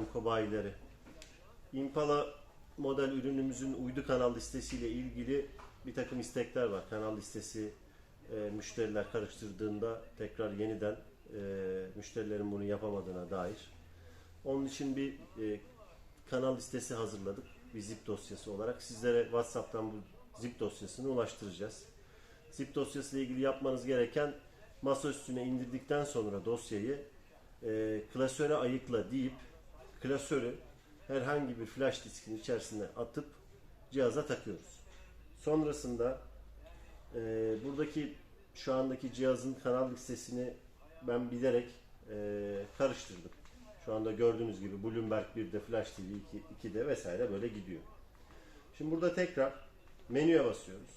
Remco bayileri. Impala model ürünümüzün uydu kanal listesiyle ilgili bir takım istekler var. Kanal listesi e, müşteriler karıştırdığında tekrar yeniden e, müşterilerin bunu yapamadığına dair. Onun için bir e, kanal listesi hazırladık. Bir zip dosyası olarak. Sizlere WhatsApp'tan bu zip dosyasını ulaştıracağız. Zip dosyası ile ilgili yapmanız gereken masa üstüne indirdikten sonra dosyayı e, klasöre ayıkla deyip klasörü herhangi bir flash diskin içerisine atıp cihaza takıyoruz. Sonrasında e, buradaki şu andaki cihazın kanal listesini ben bilerek e, karıştırdım. Şu anda gördüğünüz gibi Bloomberg 1'de Flash TV 2, 2'de vesaire böyle gidiyor. Şimdi burada tekrar menüye basıyoruz.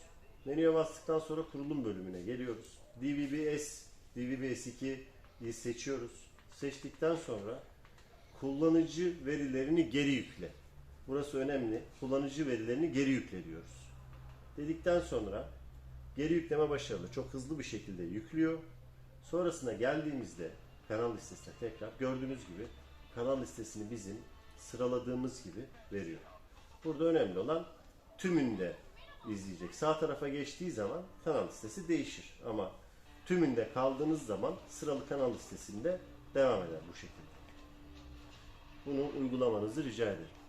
Menüye bastıktan sonra kurulum bölümüne geliyoruz. DVB-S, DVB-S2'yi seçiyoruz. Seçtikten sonra kullanıcı verilerini geri yükle. Burası önemli. Kullanıcı verilerini geri yükle diyoruz. Dedikten sonra geri yükleme başarılı. Çok hızlı bir şekilde yüklüyor. Sonrasına geldiğimizde kanal listesine tekrar gördüğünüz gibi kanal listesini bizim sıraladığımız gibi veriyor. Burada önemli olan tümünde izleyecek. Sağ tarafa geçtiği zaman kanal listesi değişir. Ama tümünde kaldığınız zaman sıralı kanal listesinde devam eder bu şekilde. Bunu uygulamanızı rica ederim.